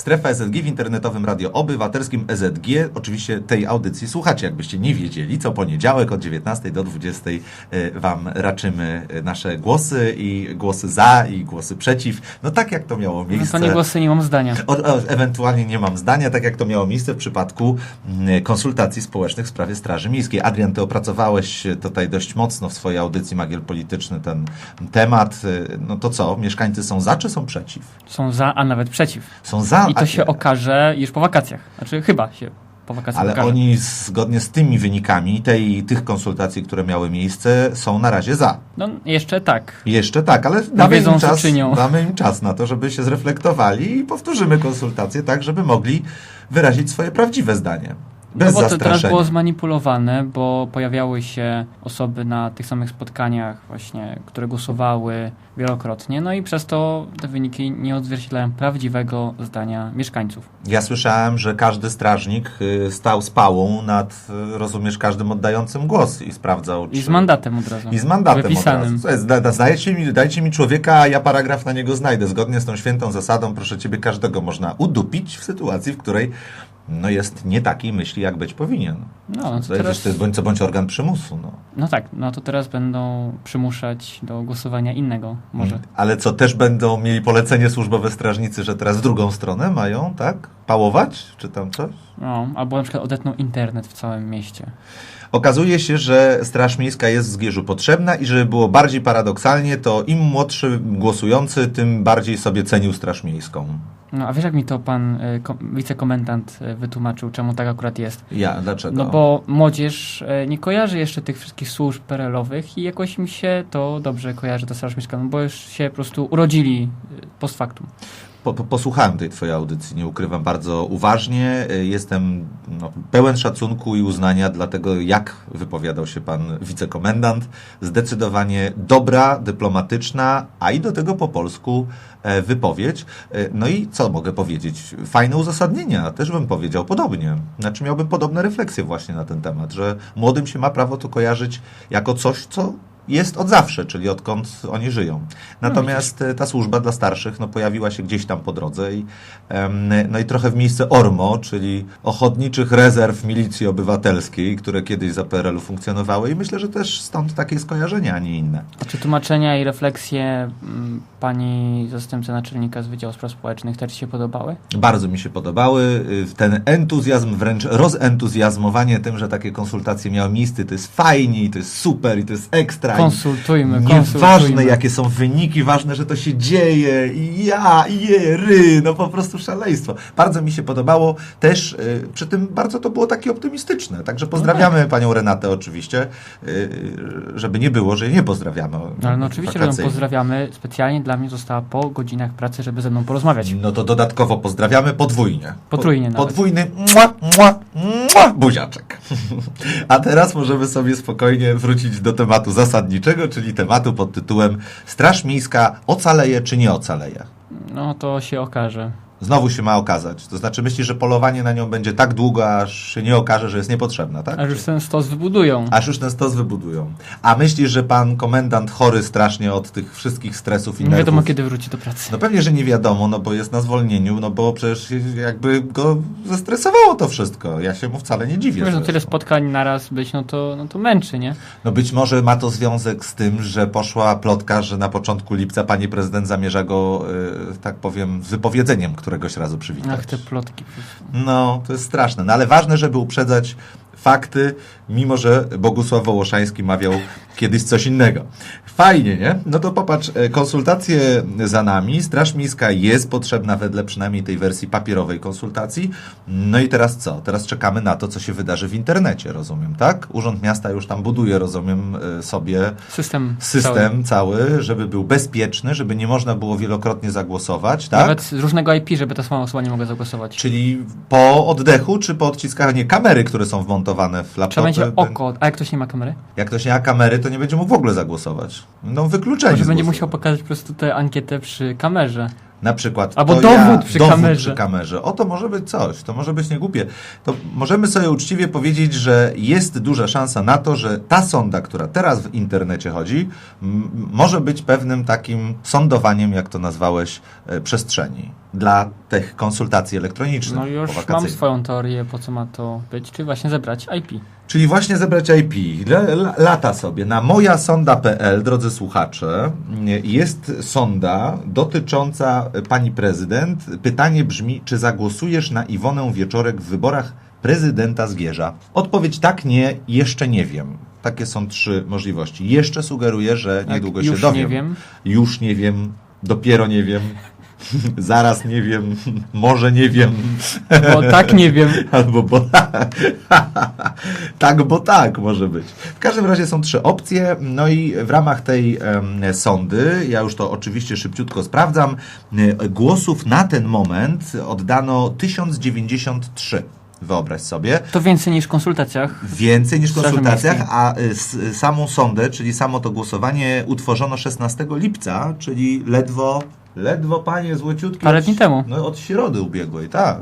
Strefa EZG w internetowym radio obywatelskim EZG. Oczywiście tej audycji słuchacie, jakbyście nie wiedzieli. Co poniedziałek od 19 do 20 e, Wam raczymy e, nasze głosy i głosy za i głosy przeciw. No tak jak to miało No miejsce. to nie głosy, nie mam zdania. O, o, ewentualnie nie mam zdania, tak jak to miało miejsce w przypadku mm, konsultacji społecznych w sprawie Straży Miejskiej. Adrian, ty opracowałeś tutaj dość mocno w swojej audycji Magiel Polityczny ten temat. No to co, mieszkańcy są za czy są przeciw? Są za, a nawet przeciw. Są za. I to się okaże już po wakacjach. Znaczy chyba się po wakacjach Ale okaże. oni zgodnie z tymi wynikami tej, tych konsultacji, które miały miejsce, są na razie za. No jeszcze tak. Jeszcze tak, ale damy im, czas, damy im czas na to, żeby się zreflektowali i powtórzymy konsultacje tak, żeby mogli wyrazić swoje prawdziwe zdanie. Bez no bo to teraz było zmanipulowane, bo pojawiały się osoby na tych samych spotkaniach właśnie, które głosowały wielokrotnie, no i przez to te wyniki nie odzwierciedlają prawdziwego zdania mieszkańców. Ja słyszałem, że każdy strażnik y, stał z pałą nad, y, rozumiesz, każdym oddającym głos i sprawdzał, I czy... z mandatem od razu. I z mandatem Wypisanym. od razu. Da, da, dajcie, mi, dajcie mi człowieka, a ja paragraf na niego znajdę. Zgodnie z tą świętą zasadą, proszę ciebie, każdego można udupić w sytuacji, w której no jest nie takiej myśli, jak być powinien. No, no to To teraz... jest też bądź co bądź organ przymusu. No. No tak, no to teraz będą przymuszać do głosowania innego może. Ale co, też będą mieli polecenie służbowe strażnicy, że teraz drugą stronę mają, tak? Pałować? Czy tam coś? No, albo na przykład odetną internet w całym mieście. Okazuje się, że Straż Miejska jest w Zgierzu potrzebna i żeby było bardziej paradoksalnie, to im młodszy głosujący, tym bardziej sobie cenił Straż Miejską. No a wiesz jak mi to pan y, ko- wicekomendant y, wytłumaczył, czemu tak akurat jest? Ja, dlaczego? No bo młodzież y, nie kojarzy jeszcze tych wszystkich służb PRL-owych i jakoś mi się to dobrze kojarzy, ta Straż Miejska, no bo już się po prostu urodzili post factum. Po, po, posłuchałem tej Twojej audycji, nie ukrywam, bardzo uważnie. Y, Jestem no, pełen szacunku i uznania dla tego, jak wypowiadał się Pan wicekomendant. Zdecydowanie dobra, dyplomatyczna, a i do tego po polsku e, wypowiedź. E, No i co mogę powiedzieć? Fajne uzasadnienia, też bym powiedział podobnie. Znaczy miałbym podobne refleksje właśnie na ten temat, że młodym się ma prawo to kojarzyć jako coś, co jest od zawsze, czyli odkąd oni żyją. Natomiast e, ta służba dla starszych no, pojawiła się gdzieś tam po drodze i, no i trochę w miejsce ORMO, czyli Ochotniczych Rezerw Milicji Obywatelskiej, które kiedyś za PRL-u funkcjonowały i myślę, że też stąd takie skojarzenia, a nie inne. A czy tłumaczenia i refleksje mm, pani zastępcy naczelnika z Wydziału Spraw Społecznych też się podobały? Bardzo mi się podobały. Y, Ten entuzjazm, wręcz rozentuzjazmowanie tym, że takie konsultacje miały miejsce, to jest fajnie to jest super i to jest ekstra. Konsultujmy, konsultujmy. jakie są wyniki, ważne, że to się dzieje i ja, i je, ry, no po prostu szaleństwo. Bardzo mi się podobało też, y, przy tym bardzo to było takie optymistyczne. Także pozdrawiamy panią Renatę oczywiście, y, żeby nie było, że jej nie pozdrawiamy. No, ale no oczywiście, że ją pozdrawiamy. Specjalnie dla mnie została po godzinach pracy, żeby ze mną porozmawiać. No to dodatkowo pozdrawiamy podwójnie. Potrójnie Po- nawet. Podwójny mua, mua, mua, buziaczek. A teraz możemy sobie spokojnie wrócić do tematu zasadniczego, czyli tematu pod tytułem Straż Miejska ocaleje czy nie ocaleje? No to się okaże. Znowu się ma okazać. To znaczy myślisz, że polowanie na nią będzie tak długo, aż się nie okaże, że jest niepotrzebna, tak? Aż już ten stos wybudują. Aż już ten stos wybudują. A myślisz, że pan komendant chory strasznie od tych wszystkich stresów i Nie nerwów? wiadomo kiedy wróci do pracy. No pewnie, że nie wiadomo, no bo jest na zwolnieniu, no bo przecież jakby go zestresowało to wszystko. Ja się mu wcale nie dziwię. Wiesz, no tyle spotkań naraz być, no to, no to męczy, nie? No być może ma to związek z tym, że poszła plotka, że na początku lipca pani prezydent zamierza go, y, tak powiem, z wypowiedzeniem któregoś razu przywitać. Ach, te plotki. No, to jest straszne. No ale ważne, żeby uprzedzać fakty, mimo że Bogusław Wołoszański mawiał kiedyś coś innego. Fajnie, nie? No to popatrz, e, konsultacje za nami. Straż Miejska jest potrzebna wedle przynajmniej tej wersji papierowej konsultacji. No i teraz co? Teraz czekamy na to, co się wydarzy w internecie, rozumiem, tak? Urząd Miasta już tam buduje, rozumiem, e, sobie System. system cały, żeby był bezpieczny, żeby nie można było wielokrotnie zagłosować, Cały. tak? Nawet z różnego IP, żeby ta sama osoba nie mogła zagłosować. Czyli po oddechu, czy po odciskaniu kamery, które są wmontowane w Trzeba laptopy? będzie oko. A jak ktoś nie ma kamery? Jak ktoś nie ma kamery, to nie będzie mógł w ogóle zagłosować. No wykluczenie. Może będzie musiał pokazać po prostu tę ankietę przy kamerze. Na przykład. Albo to dowód przy dowód kamerze. przy kamerze. O, to może być coś, to może być niegłupie. To możemy sobie uczciwie powiedzieć, że jest duża szansa na to, że ta sonda, która teraz w internecie chodzi, może być pewnym takim sądowaniem, jak to nazwałeś, e, przestrzeni. Dla tych konsultacji elektronicznych No już mam swoją teorię, po co ma to być, czy właśnie zebrać IP. Czyli właśnie zebrać IP. Lata sobie. Na mojasonda.pl, drodzy słuchacze, jest sonda dotycząca pani prezydent. Pytanie brzmi, czy zagłosujesz na Iwonę Wieczorek w wyborach prezydenta Zgierza? Odpowiedź tak, nie, jeszcze nie wiem. Takie są trzy możliwości. Jeszcze sugeruję, że Jak niedługo już się dowiem. nie wiem, Już nie wiem, dopiero nie wiem, zaraz nie wiem, może nie wiem. bo tak nie wiem. Albo bo tak, bo tak może być. W każdym razie są trzy opcje, no i w ramach tej em, sądy, ja już to oczywiście szybciutko sprawdzam, y, głosów na ten moment oddano 1093. Wyobraź sobie. To więcej niż w konsultacjach. Więcej niż w konsultacjach, a y, samą sądę, czyli samo to głosowanie utworzono 16 lipca, czyli ledwo, ledwo panie złociutkie. Parę dni temu. No od środy ubiegłej, tak.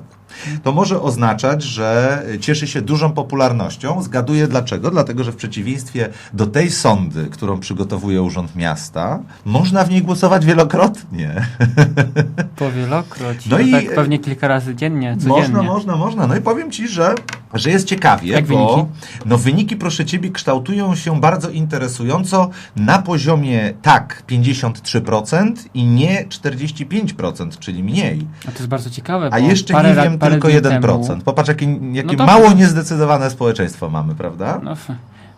To może oznaczać, że cieszy się dużą popularnością. Zgaduję dlaczego. Dlatego, że w przeciwieństwie do tej sądy, którą przygotowuje Urząd Miasta, można w niej głosować wielokrotnie. Powielokroć. No i- tak pewnie kilka razy dziennie, codziennie. Można, można, można. No i powiem Ci, że, że jest ciekawie, Jak bo wyniki? no wyniki, proszę Ciebie, kształtują się bardzo interesująco na poziomie tak 53% i nie 45%, czyli mniej. A to jest bardzo ciekawe, A jeszcze parę nie wiem, tylko dni 1%. Temu, Popatrz, jakie, jakie No mało niezdecydowane społeczeństwo mamy, prawda? no,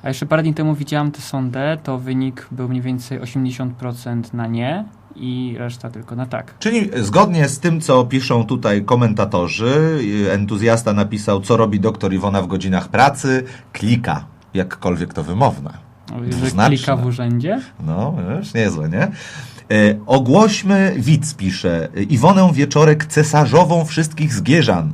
a jeszcze parę dni temu widziałam tę sondę, to wynik był mniej więcej 80% na nie i reszta tylko na tak. Czyli zgodnie z tym, co piszą tutaj komentatorzy, y, entuzjasta napisał, co robi doktor Iwona w godzinach pracy, klika, jakkolwiek to wymowne. Że klika w urzędzie. No, wiesz, niezłe, nie? E, ogłośmy, widz pisze, Iwonę Wieczorek cesarzową wszystkich zgierzan,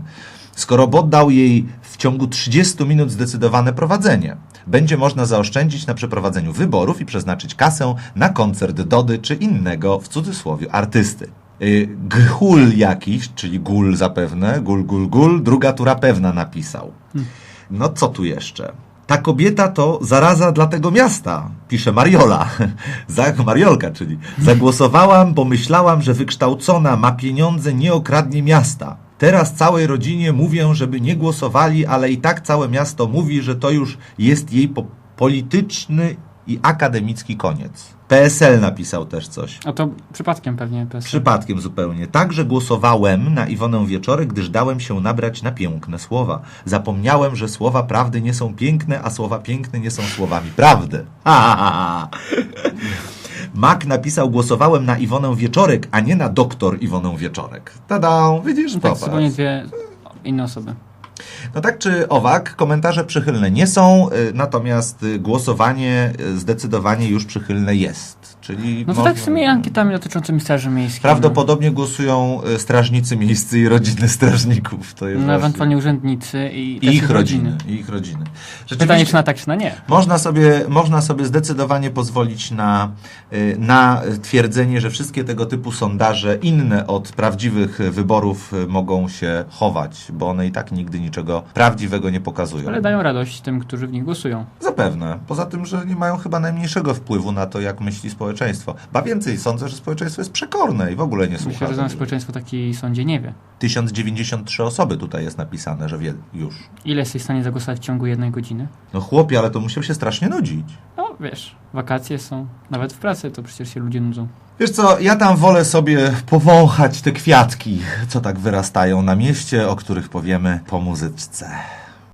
skoro poddał jej w ciągu 30 minut zdecydowane prowadzenie. Będzie można zaoszczędzić na przeprowadzeniu wyborów i przeznaczyć kasę na koncert Dody czy innego, w cudzysłowie, artysty. Y, Gul jakiś, czyli gul zapewne, gul, gul, gul, druga tura pewna napisał. No co tu jeszcze? Ta kobieta to zaraza dla tego miasta, pisze Mariola. Mariolka, czyli. Zagłosowałam, bo myślałam, że wykształcona ma pieniądze, nie okradnie miasta. Teraz całej rodzinie mówię, żeby nie głosowali, ale i tak całe miasto mówi, że to już jest jej po polityczny i akademicki koniec. PSL napisał też coś. A to przypadkiem pewnie. PSL. Przypadkiem zupełnie. Także głosowałem na Iwonę Wieczorek, gdyż dałem się nabrać na piękne słowa. Zapomniałem, że słowa prawdy nie są piękne, a słowa piękne nie są słowami prawdy. Ha, ha, ha, Mak napisał, głosowałem na Iwonę Wieczorek, a nie na doktor Iwonę Wieczorek. Tada, widzisz, No tak, zupełnie dwie inne osoby. No tak czy owak, komentarze przychylne nie są, y, natomiast y, głosowanie y, zdecydowanie już przychylne jest. Czyli No to można- tak z tymi ankietami dotyczącymi Straży Miejskiej. Prawdopodobnie głosują y, strażnicy miejscy i rodziny strażników. To jest No, no właśnie- ewentualnie urzędnicy i, I ich rodziny. I ich rodziny. Pytanie, czy na tak, czy na nie. można sobie, można sobie zdecydowanie pozwolić na, y, na twierdzenie, że wszystkie tego typu sondaże, inne od prawdziwych wyborów, y, mogą się chować, bo one i tak nigdy niczego prawdziwego nie pokazują. Ale dają radość tym, którzy w nich głosują. Zapewne. Poza tym, że nie mają chyba najmniejszego wpływu na to, jak myśli społeczeństwo. Ba więcej, sądzę, że społeczeństwo jest przekorne i w ogóle nie słucha. Myślę, że społeczeństwo takiej sądzie nie wie. 1093 osoby tutaj jest napisane, że wie już. Ile jesteś w stanie zagłosować w ciągu jednej godziny? No chłopie, ale to musiał się strasznie nudzić. No wiesz, wakacje są. Nawet w pracy to przecież się ludzie nudzą. Wiesz co, ja tam wolę sobie powąchać te kwiatki, co tak wyrastają na mieście, o których powiemy po muzyczce.